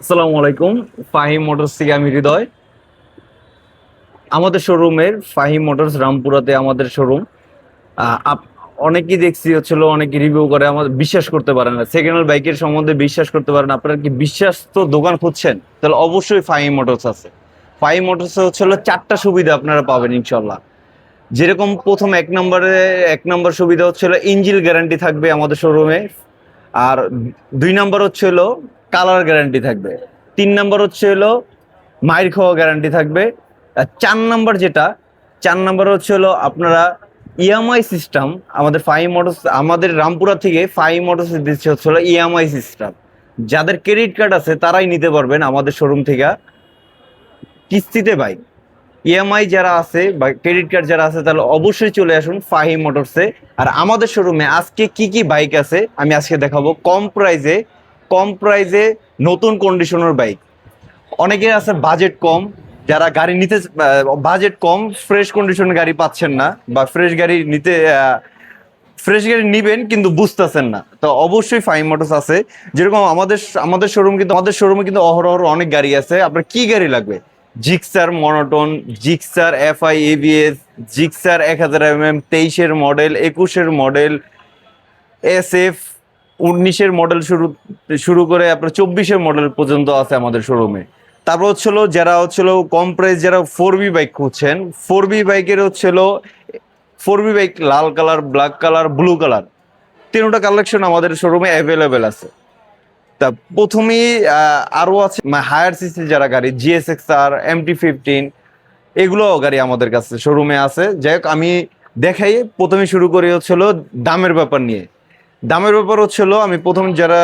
আসসালামু আলাইকুম, ফাহিম মোটরস থেকে আমি হৃদয়। আমাদের শোরুমের ফাহিম মোটরস রামপুরাতে আমাদের শোরুম অনেকেই দেখছি হচ্ছিল অনেকে রিভিউ করে, আমাদের বিশ্বাস করতে পারে না। সেকেন্ড হ্যান্ড বাইকের সম্বন্ধে বিশ্বাস করতে পারেন আপনারা কি বিশ্বাস তো দোকান খুঁজছেন? তাহলে অবশ্যই ফাহিম মোটরস আছে। ফাহিম মোটরস হচ্ছিল চারটা সুবিধা আপনারা পাবেন ইনশাল্লাহ যেরকম প্রথম এক নম্বরে, এক নম্বর সুবিধা হচ্ছিল ইঞ্জিল গ্যারান্টি থাকবে আমাদের শোরুমে আর দুই নম্বর হচ্ছে হলো কালার গ্যারান্টি থাকবে। তিন নম্বর হচ্ছে হলো মাইর খাওয়া গ্যারান্টি থাকবে। আর চার নম্বর যেটা, চার নম্বর হচ্ছে হলো আপনারা ইএমআই সিস্টেম আমাদের ফাইভ মোটরস আমাদের রামপুরা থেকে ফাইভ মোটরস দিচ্ছে হচ্ছে হলো ইএমআই সিস্টেম যাদের ক্রেডিট কার্ড আছে, তারাই নিতে পারবেন আমাদের শোরুম থেকে। কিস্তিতে বাইক ইএমআই যারা আছে বা ক্রেডিট কার্ড যারা আছে, তাহলে অবশ্যই চলে আসুন ফাহিম মোটরসে আর আমাদের শোরুমে আজকে কি কি বাইক আছে, আমি আজকে দেখাবো। কম প্রাইজে কম প্রাইজে নতুন কন্ডিশনের বাইক অনেকে আছে বাজেট কম, যারা গাড়ি নিতে বাজেট কম ফ্রেশ কন্ডিশনের গাড়ি পাচ্ছেন না বা ফ্রেশ গাড়ি নিতে ফ্রেশ গাড়ি নিবেন কিন্তু বুঝতেছেন না। তো অবশ্যই ফাইভ মোটরস আছে। যেরকম আমাদের আমাদের শোরুম কিন্তু আমাদের শোরুমে কিন্তু অহরহ অনেক গাড়ি আছে। আপনার কি গাড়ি লাগবে? Gixxer monotone Gixxer F I ABS Gixxer এক হাজার এম এম তেইশের মডেল একুশের মডেল এস এফ উনিশের মডেল শুরু শুরু করে আপনার চব্বিশের মডেল পর্যন্ত আছে আমাদের শোরুমে তারপর হচ্ছিল যারা হচ্ছিল কম প্রাইস যারা ফোর বি বাইক খুঁজছেন ফোর বি বাইকের হচ্ছিল ফোর বি বাইক লাল colour black colour blue colour তিনটা কালেকশন আমাদের শোরুমে অ্যাভেলেবেল আছে। তা প্রথমেই আরও আরও আছে হায়ার সিসি যারা গাড়ি জিএসএক্স আর এমটি ফিফটিন এগুলো গাড়ি আমাদের কাছে শোরুমে আছে। যাই হোক, আমি দেখাই, প্রথমে শুরু করি হচ্ছিল দামের ব্যাপার নিয়ে। দামের ব্যাপার হচ্ছিল আমি প্রথম যারা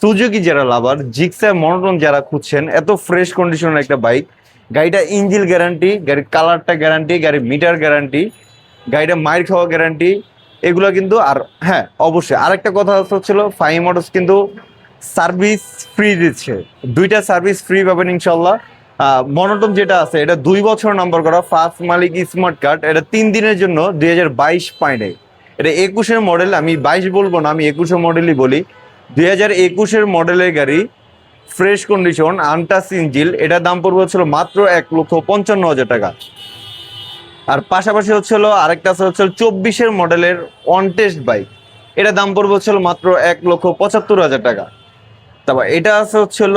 সুজুকি যারা লাভার জিক্সা মনোটন যারা খুঁজছেন, এত ফ্রেশ কন্ডিশনের একটা বাইক গাড়িটা ইঞ্জিল গ্যারান্টি গাড়ির কালারটা গ্যারান্টি গাড়ির মিটার গ্যারান্টি গাড়িটা মাইর খাওয়া গ্যারান্টি এগুলো কিন্তু আর হ্যাঁ অবশ্যই। আরেকটা কথা হচ্ছিল ফাইভ মোটরস কিন্তু সার্ভিস ফ্রি দিচ্ছে। দুইটা সার্ভিস ফ্রি পাবেন ইনশাল্লাহ মনোটন যেটা আছে, এটা দুই বছর নম্বর করা ফার্স্ট মালিক স্মার্ট কার্ড এটা তিন দিনের জন্য দুই হাজার বাইশ পয়েন্টে এটা একুশের মডেল আমি বাইশ বলব না, আমি একুশের মডেলই বলি। দুই হাজার একুশের মডেলের গাড়ি ফ্রেশ কন্ডিশন আনটাস ইঞ্জিল এটার দাম পড়বে হচ্ছিল মাত্র এক লক্ষ পঞ্চান্ন হাজার টাকা। আর পাশাপাশি হচ্ছিল আরেকটা আছে হচ্ছে চব্বিশের মডেলের অন টেস্ট বাইক এটা দাম পড়বে হচ্ছিল মাত্র এক লক্ষ পঁচাত্তর হাজার টাকা। তারপর এটা আছে হচ্ছিল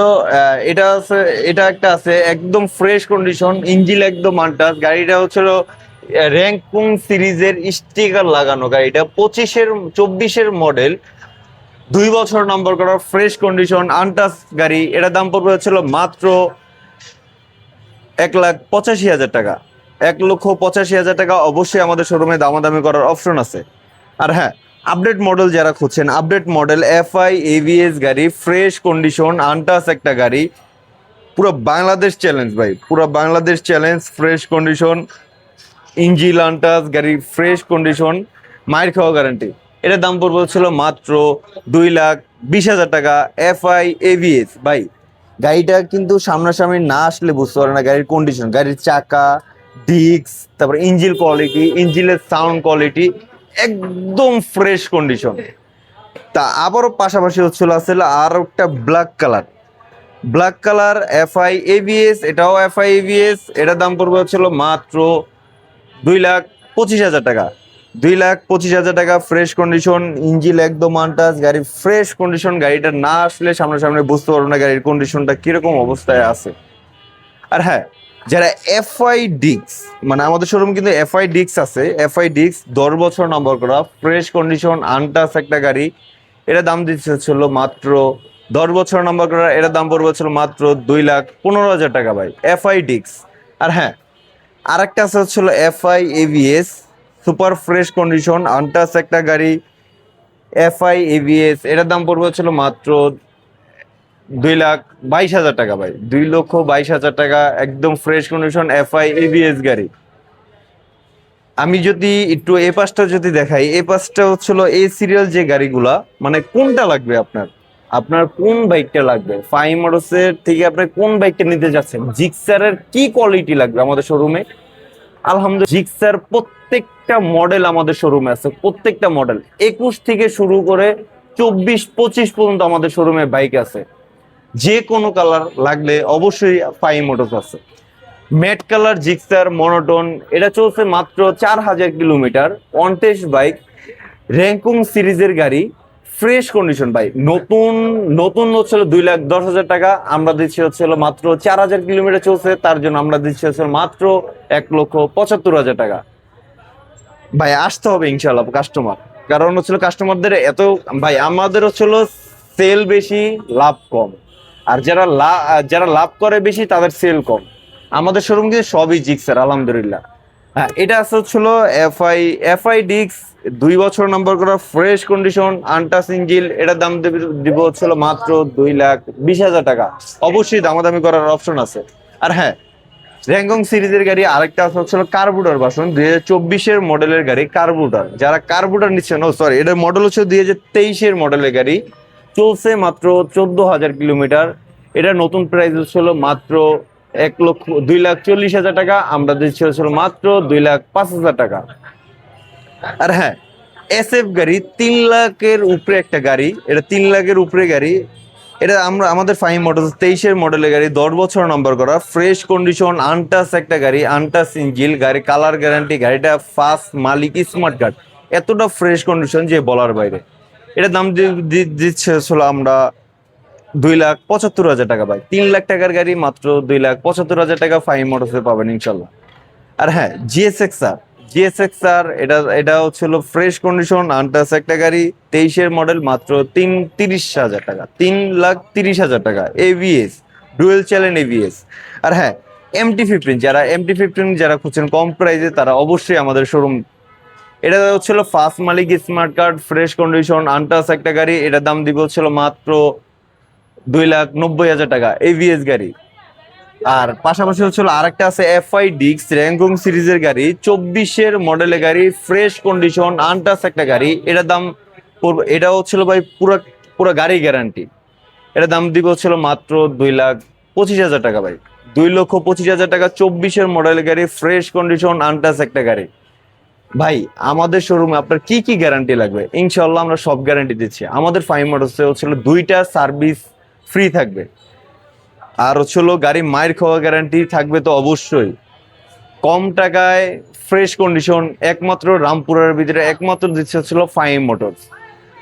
এটা আছে, এটা একটা আছে একদম ফ্রেশ কন্ডিশন ইঞ্জিল একদম আনটাস গাড়িটা হচ্ছিল র্যাঙ্কুং সিরিজের স্টিকার লাগানো? গাড়িটা পঁচিশের, চব্বিশের মডেল দুই বছর নম্বর করা ফ্রেশ কন্ডিশন আনটাস গাড়ি। এটা দাম পড়বে হচ্ছিল মাত্র এক লাখ পঁচাশি হাজার টাকা। এক লক্ষ পঁচাশি হাজার টাকা অবশ্যই আমাদের শোরুমে দামাদামি করার অপশন আছে। আর হ্যাঁ আপডেট মডেল যারা খুঁজছেন আপডেট মডেল এফআই এভিএস গাড়ি ফ্রেশ কন্ডিশন আনটাস একটা গাড়ি। পুরো বাংলাদেশ চ্যালেঞ্জ ভাই, পুরো Bangladesh challenge fresh condition engine untouched গাড়ির ফ্রেশ কন্ডিশন মায়ের খাওয়া গ্যারান্টি এটার দাম পড়বে ছিল মাত্র দুই লাখ বিশ হাজার টাকা এফআই এভিএস ভাই, গাড়িটা কিন্তু সামনাসামনি না আসলে বুঝতে পারে না গাড়ির কন্ডিশন গাড়ির চাকা ডিস্ক তারপর ইঞ্জিল কোয়ালিটি ইঞ্জিলের সাউন্ড কোয়ালিটি একদম ফ্রেশ কন্ডিশন তা আবারও পাশাপাশি হচ্ছিল আসলে আর একটা black colour black colour FI ABS এটাও এফআই এভিএস এটার দাম পড়বে হচ্ছিল মাত্র দুই লাখ পঁচিশ হাজার টাকা। দুই লাখ পঁচিশ হাজার টাকা ফ্রেশ কন্ডিশন ইঞ্জিল একদম আনটাস গাড়ির ফ্রেশ কন্ডিশন গাড়িটা না আসলে সামনাসামনি বুঝতে পারব না গাড়ির কন্ডিশনটা কীরকম অবস্থায় আছে। আর হ্যাঁ যারা এফআই ডিক্স মানে আমাদের শোরুম কিন্তু এফআই ডিক্স আছে। এফআই ডিক্স দশ বছর নম্বর করা ফ্রেশ কন্ডিশন আনটাস একটা গাড়ি। এটা দাম দিচ্ছে হচ্ছিল মাত্র দশ বছর নম্বর করা, এটা দাম পড়বে হচ্ছিল মাত্র দুই লাখ পনেরো হাজার টাকা ভাই। এফআই ডিক্স আর হ্যাঁ আরেকটা আছে হচ্ছিল FI ABS super fresh condition untouched একটা গাড়ি এফআই এভিএস এটার দাম পড়বে হচ্ছিল মাত্র দুই লাখ বাইশ হাজার টাকা ভাই। দুই লক্ষ বাইশ হাজার টাকা, একদম ফ্রেশ কন্ডিশন এফআই এভিএস গাড়ি। আমি যদি একটু এ পাশটা যদি দেখাই, এ পাশটা হচ্ছিল এই সিরিয়াল যে গাড়িগুলা মানে কোনটা লাগবে আপনার? আপনার কোন বাইকটা লাগবে? ফাইভ মোটরসের থেকে আপনি কোন বাইকটা নিতে যাচ্ছেন? জিক্সারের কি কোয়ালিটি লাগবে আমাদের শোরুমে আলহামদুলিল্লাহ জিক্সার প্রত্যেকটা মডেল আমাদের শোরুমে আছে, প্রত্যেকটা মডেল একুশ থেকে শুরু করে চব্বিশ, পঁচিশ পর্যন্ত আমাদের শোরুমে বাইক আছে। যে কোনো কালার লাগলে অবশ্যই ফাইভ মোটরস আছে। ম্যাট কালার জিক্সার মনোটন এটা চলছে মাত্র চার হাজার কিলোমিটার অনটেস্ট বাইক র্যাঙ্কুং সিরিজের গাড়ি। ফ্রেশ কন্ডিশন ভাই। নতুন নতুন হচ্ছিল দুই লাখ দশ হাজার টাকা। আমরা দিচ্ছি হচ্ছিল মাত্র চার হাজার কিলোমিটার চলছে। তার জন্য আমরা দিচ্ছি হচ্ছিল মাত্র এক লক্ষ পঁচাত্তর হাজার টাকা। ভাই, আসতে হবে ইনশাল্লাহ কাস্টমার কারণ হচ্ছিল কাস্টমারদের এত, ভাই, আমাদের হচ্ছিল সেল বেশি, লাভ কম। আর যারা যারা লাভ করে বেশি, তাদের সেল কম। আমাদের শোরুম কিন্তু সবই জিক্সার আলহামদুলিল্লাহ। এটা আছে হচ্ছিল এফআই এফআই ডিক্স দুই বছর নম্বর করা ফ্রেশ কন্ডিশন আনটাস ইঞ্জিল এটার দাম দিব হচ্ছিল মাত্র দুই লাখ বিশ হাজার টাকা। অবশ্যই দামাদামি করার অপশন আছে। আর হ্যাঁ র্যাঙ্গং সিরিজের গাড়ি আরেকটা আছে হচ্ছিল কার্বুটার বাসন দুই হাজার চব্বিশের মডেলের গাড়ি কার্বুটার যারা কার্বুটার নিচ্ছেন, ও সরি এটার মডেল হচ্ছে দুই হাজার তেইশের মডেলের গাড়ি। চলছে মাত্র চোদ্দ হাজার কিলোমিটার। এটা নতুন প্রাইস হচ্ছিল মাত্র এক লক্ষ দুই লাখ চল্লিশ হাজার টাকা, আমরা দিচ্ছি হচ্ছিল মাত্র দুই লাখ পাঁচ হাজার টাকা। আর হ্যাঁ এস এফ গাড়ি তিন লাখের উপরে একটা গাড়ি, এটা তিন লাখের উপরে গাড়ি। এটা আমরা, আমাদের ফাইভ মডেল, তেইশের মডেলের গাড়ি, দশ বছর নম্বর করা ফ্রেশ কন্ডিশন আনটাস একটা গাড়ি আনটাস ইঞ্জিল গাড়ি কালার গ্যারান্টি গাড়িটা ফাস্ট মালিক স্মার্ট কার্ড এতটা ফ্রেশ কন্ডিশন যে বলার বাইরে। এটা দাম দিচ্ছে আমরা দুই লাখ পঁচাত্তর হাজার টাকা ভাই। তিন লাখ টাকার গাড়ি মাত্র দুই লাখ পঁচাত্তর হাজার টাকা ফাইভ মোটরসে পাবেন ইনশাল্লাহ। আর হ্যাঁ জিএসএক্স আর জিএসএক্স আর এটা এটা হচ্ছিল ফ্রেশ কন্ডিশন আনটাস একটা গাড়ি, তেইশের মডেল মাত্র তিন, তিরিশ হাজার টাকা, তিন লাখ তিরিশ হাজার টাকা এভিএস ডুয়েল চ্যানেল এভিএস আর হ্যাঁ এমটি ফিফটিন যারা এমটি ফিফটিন যারা খুঁজছেন কম প্রাইসে তারা অবশ্যই আমাদের শোরুম এটা হচ্ছিল ফার্স্ট মালিক smart card fresh condition untouched একটা গাড়ি, এটার দাম দিব হচ্ছিল মাত্র দুই লাখ নব্বই হাজার টাকা এভিএস গাড়ি। আর পাশাপাশি হচ্ছিল আরেকটা আছে এফআই ডিক্স র্যাঙ্গং সিরিজের গাড়ি। চব্বিশের মডেলের গাড়ি ফ্রেশ কন্ডিশন আনটাস একটা গাড়ি। এটার দাম পড়বে এটা হচ্ছিল ভাই পুরো পুরো গাড়ি গ্যারান্টি এটার দাম দিব হচ্ছিল মাত্র দুই লাখ পঁচিশ হাজার টাকা ভাই। দুই লক্ষ পঁচিশ হাজার টাকা চব্বিশের মডেলের গাড়ি ফ্রেশ কন্ডিশন আনটাস একটা গাড়ি। ভাই, আমাদের শোরুমে আপনার কি কি গ্যারান্টি লাগবে? ইনশাল্লাহ আমরা সব গ্যারান্টি দিচ্ছি। আমাদের ফাইভ মডেলসে হচ্ছিল দুইটা সার্ভিস ফ্রি থাকবে। আর হচ্ছিল গাড়ি মায়ের খাওয়া গ্যারান্টি থাকবে তো অবশ্যই। কম টাকায় ফ্রেশ কন্ডিশন একমাত্র রামপুরের ভিতরে একমাত্র দিচ্ছে হচ্ছিল ফাইভ মোটরস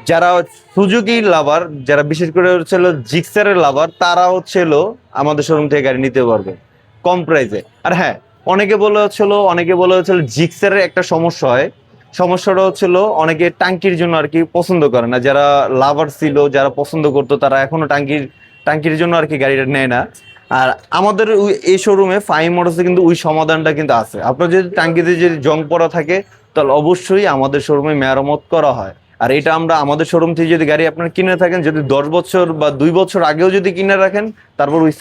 যারা সুজুকি লাভার যারা বিশেষ করে হচ্ছিল জিক্সারের লাভার তারা হচ্ছিল আমাদের শোরুম থেকে গাড়ি নিতে পারবে। কম প্রাইসে আর হ্যাঁ অনেকে বলে হচ্ছিল অনেকে বলে হচ্ছিল জিক্সারের একটা সমস্যা হয়। সমস্যাটা হচ্ছিল অনেকে টাঙ্কির জন্য আর কি পছন্দ করে না। যারা লাভার ছিল, যারা পছন্দ করতো, তারা এখনও টাঙ্কির টাঙ্কির জন্য আর কি গাড়িটা নেয় না। আর আমাদের ওই- এই শোরুমে ফাইভ মোটরসে কিন্তু ওই সমাধানটা কিন্তু আছে। আপনার যদি টাঙ্কিতে যদি জং পড়া থাকে, তাহলে অবশ্যই আমাদের শোরুমে মেরামত করা হয়। আর এটা আমরা আমাদের শোরুম থেকে যদি গাড়ি আপনার কিনে থাকেন, যদি দশ বছর বা দুই বছর আগেও যদি কিনে রাখেন, তারপর ওই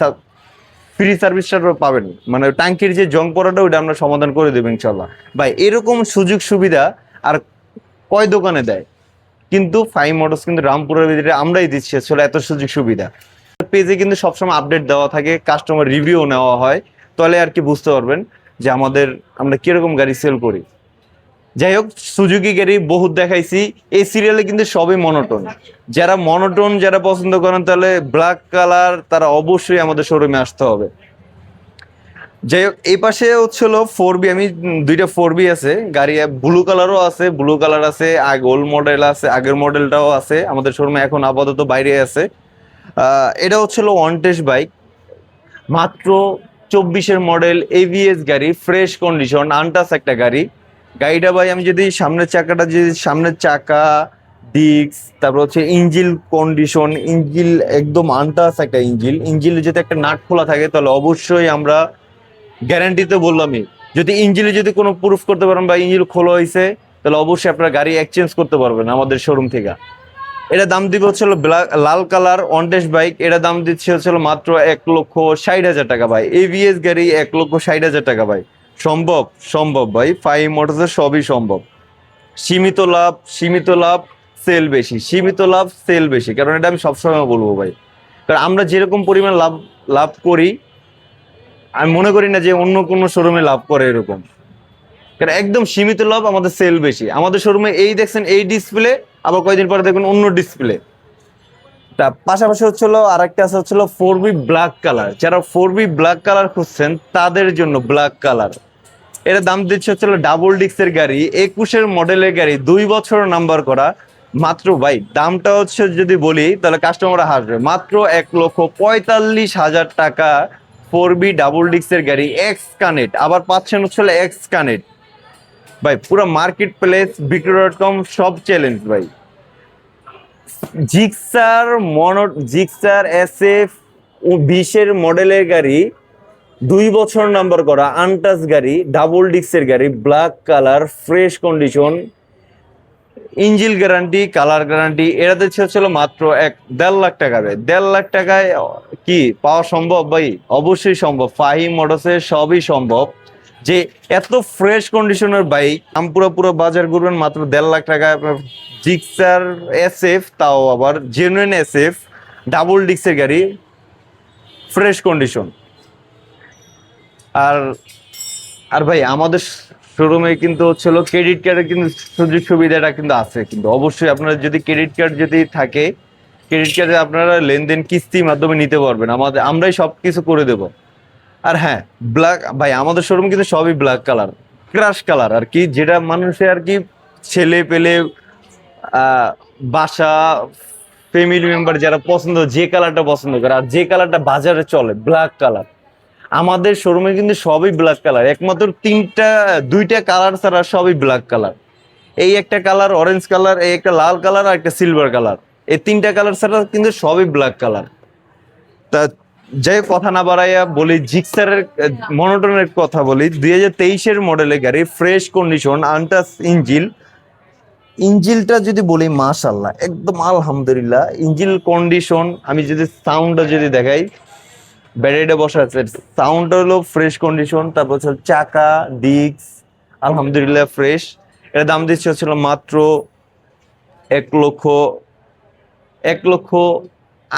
ফ্রি সার্ভিসটা পাবেন। মানে ট্যাঙ্কির যে জং পড়াটা, ওইটা আমরা সমাধান করে দেবেন ইনশাল্লাহ বা এরকম সুযোগ সুবিধা আর কয় দোকানে দেয়? কিন্তু ফাইভ মোটরস কিন্তু রামপুরের ভিতরে আমরাই দিচ্ছি, আসলে এত সুযোগ সুবিধা। পেজে কিন্তু সবসময় আপডেট দেওয়া থাকে কাস্টমার রিভিউ নেওয়া হয়। তাহলে আর কি বুঝতে পারবেন যে আমাদের আমরা কীরকম গাড়ি সেল করি। যাই হোক সুজুকি গাড়ি বহুত দেখাইছি। এই সিরিয়ালে কিন্তু সবই মনোটন যারা মনোটন যারা পছন্দ করেন, তাহলে ব্ল্যাক কালার তারা অবশ্যই আমাদের শোরুমে আসতে হবে। যাই হোক এই পাশে হচ্ছিল ফোর বি আমি দুইটা ফোর বি আছে, গাড়ি ব্লু কালারও আছে ব্লু কালার আছে, আগ ওল্ড মডেল আছে, আগের মডেলটাও আছে, আমাদের শোরুমে এখন আপাতত বাইরে আছে। এটা হচ্ছিল ওয়ান টেস্ট বাইক মাত্র চব্বিশের মডেল এভিএস গাড়ি ফ্রেশ কন্ডিশন আনটাস একটা গাড়ি। গাড়িটা ভাই আমি যদি সামনের চাকাটা যদি সামনের চাকা ডিস্ক তারপর হচ্ছে ইঞ্জিল কন্ডিশন ইঞ্জিল একদম আনটাস একটা ইঞ্জিল ইঞ্জিলে যদি একটা নাট খোলা থাকে তাহলে অবশ্যই আমরা গ্যারান্টিতে বললামই। যদি ইঞ্জিলে যদি কোনো প্রুফ করতে পারেন বা ইঞ্জিল খোলা হয়েছে তাহলে অবশ্যই আপনার গাড়ি এক্সচেঞ্জ করতে পারবেন আমাদের শোরুম থেকে। এটা দাম দিবে হচ্ছিল ব্ল্যাক লাল কালার অনটেস্ট বাইক এটা দাম দিচ্ছে হচ্ছিল মাত্র এক লক্ষ ষাট হাজার টাকা ভাই। এভিএস গাড়ি এক লক্ষ ষাট হাজার টাকা ভাই। সম্ভব সম্ভব ভাই। ফাইভ মোটরসের সবই সম্ভব। সীমিত লাভ সীমিত লাভ সেল বেশি। সীমিত লাভ সেল বেশি। কারণ এটা আমি সবসময় বলব ভাই। কারণ আমরা যেরকম পরিমাণ লাভ লাভ করি, আমি মনে করি না যে অন্য কোনো শোরুমে লাভ করে এরকম। কারণ একদম সীমিত লাভ, আমাদের সেল বেশি। আমাদের শোরুমে এই দেখছেন এই ডিসপ্লে আবার কয়েকদিন পরে দেখবেন অন্য ডিসপ্লে তা পাশাপাশি হচ্ছিল আর একটা আছে হচ্ছিল ফোর বি ব্ল্যাক কালার যারা ফোর বি ব্ল্যাক কালার খুঁজছেন, তাদের জন্য ব্ল্যাক কালার এটা দাম দিচ্ছে হচ্ছিল ডাবল ডিক্সের গাড়ি, একুশের মডেলের গাড়ি, দুই বছর নাম্বার করা। মাত্র ভাই, দামটা হচ্ছে যদি বলি, তাহলে কাস্টমাররা হাসবে। মাত্র এক লক্ষ পঁয়তাল্লিশ হাজার টাকা ফোর বি ডাবল ডিক্সের গাড়ি এক্স কানেক্ট আবার পাচ্ছেন হচ্ছিল এক্স কানেক্ট ভাই, পুরো market place Bikroy dot com সব চ্যালেঞ্জ ভাই। Gixxer mono, Gixxer S F বিশের মডেলের গাড়ি, দুই বছর নাম্বার করা আনটাস গাড়ি ডাবল ডিক্সের গাড়ি black colour fresh condition engine guarantee colour guarantee এটা দিচ্ছে হচ্ছিল মাত্র এক, দেড় লাখ টাকা দেড় লাখ টাকায় কি পাওয়া সম্ভব ভাই? অবশ্যই সম্ভব। ফাহিম মোটরসের সবই সম্ভব। যে এত ফ্রেশ কন্ডিশনের বাইক আম পুরো বাজার করবেন, মাত্র দেড় লাখ টাকা আপনার জিক্সার এস এফ তাও আবার জেনুইন এস এফ ডাবল ডিক্সের গাড়ি ফ্রেশ কন্ডিশন আর আর ভাই, আমাদের শোরুমে কিন্তু হচ্ছিল ক্রেডিট কার্ডের কিন্তু সুযোগ সুবিধাটা কিন্তু আছে, কিন্তু অবশ্যই আপনারা যদি ক্রেডিট কার্ড যদি থাকে ক্রেডিট কার্ডে আপনারা লেনদেন কিস্তির মাধ্যমে নিতে পারবেন। আমাদের, আমরাই সব কিছু করে দেব। আর হ্যাঁ ব্ল্যাক ভাই, আমাদের শোরুম কিন্তু সবই ব্ল্যাক কালার ক্রাশ কালার আর কি যেটা মানুষের আর কি ছেলে পেলে বাসা ফ্যামিলি মেম্বার যারা পছন্দ, যে কালারটা পছন্দ করে, আর যে কালারটা বাজারে চলে ব্ল্যাক কালার আমাদের শোরুমে কিন্তু সবই ব্ল্যাক কালার একমাত্র তিনটা, দুইটা কালার ছাড়া সবই ব্ল্যাক কালার এই একটা কালার অরেঞ্জ কালার এই একটা লাল কালার আর একটা সিলভার কালার এই তিনটা কালার ছাড়া কিন্তু সবই ব্ল্যাক কালার তা হোক, কথা না বাড়াইয়া বলি জিক্সারের মনোটনের কথা বলি দুই হাজার তেইশের মডেলের গাড়ি ফ্রেশ কন্ডিশন আনটাস ইঞ্জিল। ইঞ্জিলটা যদি বলি মাশাল্লাহ একদম আলহামদুলিল্লাহ ইঞ্জিল কন্ডিশন আমি যদি সাউন্ডটা যদি দেখাই ব্যাটারিটা বসা আছে সাউন্ডটা হলো ফ্রেশ কন্ডিশন তারপর হচ্ছে চাকা ডিস্ক আলহামদুলিল্লাহ ফ্রেশ। এর দাম দিচ্ছে হচ্ছিল মাত্র এক লক্ষ এক লক্ষ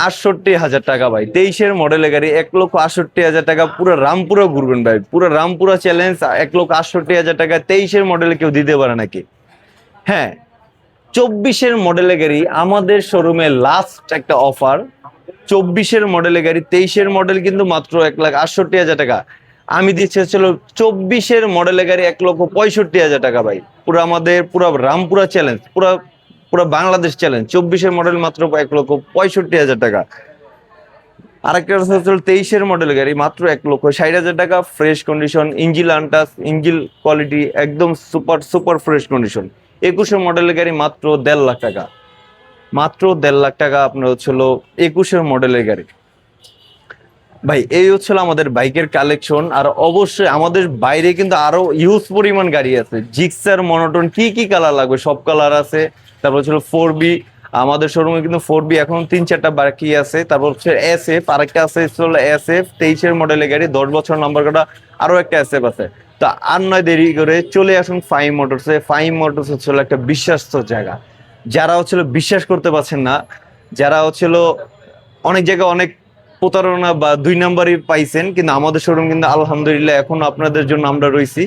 আটষট্টি হাজার টাকা ভাই। তেইশের মডেলের গাড়ি এক লক্ষ আটষট্টি হাজার টাকা। পুরো রামপুরা ঘুরবেন ভাই। পুরো রামপুরা চ্যালেঞ্জ এক লক্ষ আটষট্টি হাজার টাকা। তেইশের মডেলে কেউ দিতে পারে নাকি? হ্যাঁ চব্বিশের মডেলের গাড়ি আমাদের শোরুমে লাস্ট একটা অফার চব্বিশের মডেলের গাড়ি, তেইশের মডেল কিন্তু মাত্র এক লাখ আটষট্টি হাজার টাকা। আমি দিচ্ছি হচ্ছিল চব্বিশের মডেলের গাড়ি এক লক্ষ পঁয়ষট্টি হাজার টাকা ভাই। পুরো আমাদের, পুরো রামপুরা চ্যালেঞ্জ পুরো পুরো বাংলাদেশ চ্যালেঞ্জ চব্বিশের মডেল মাত্র এক লক্ষ পঁয়ষট্টি হাজার টাকা। আরেকটা হচ্ছে তেইশের মডেল গাড়ি, মাত্র এক লক্ষ ষাট হাজার টাকা। Fresh condition engine untouched engine quality একদম সুপার সুপার ফ্রেশ কন্ডিশন একুশের মডেলের গাড়ি মাত্র দেড় লাখ টাকা। মাত্র দেড় লাখ টাকা আপনার হচ্ছিল একুশের মডেলের গাড়ি। ভাই, এই হচ্ছিল আমাদের বাইকের কালেকশন আর অবশ্যই আমাদের বাইরে কিন্তু আরও ইউজ পরিমাণ গাড়ি আছে। জিক্সার মনোটন কি কি কালার লাগবে? সব কালার আছে। তারপর হচ্ছিল ফোর বি আমাদের শোরুমে কিন্তু ফোর বি এখন তিন চারটা বাকি আছে। তারপর হচ্ছে এস এফ আর একটা আছে এস এফ তেইশের মডেলের গাড়ি, দশ বছর নম্বর কাটা, আরও একটা এস এফ আছে। তা আর নয় দেরি করে চলে আসুন ফাইম মোটরসে ফাইম মোটরস হচ্ছিল একটা বিশ্বাস্ত জায়গা। যারা হচ্ছিল বিশ্বাস করতে পারছেন না, যারা হচ্ছিল অনেক জায়গায় অনেক প্রতারণা বা দুই নাম্বারই পাইছেন, কিন্তু আমাদের শোরুম কিন্তু আলহামদুলিল্লাহ এখন আপনাদের জন্য আমরা রয়েছি।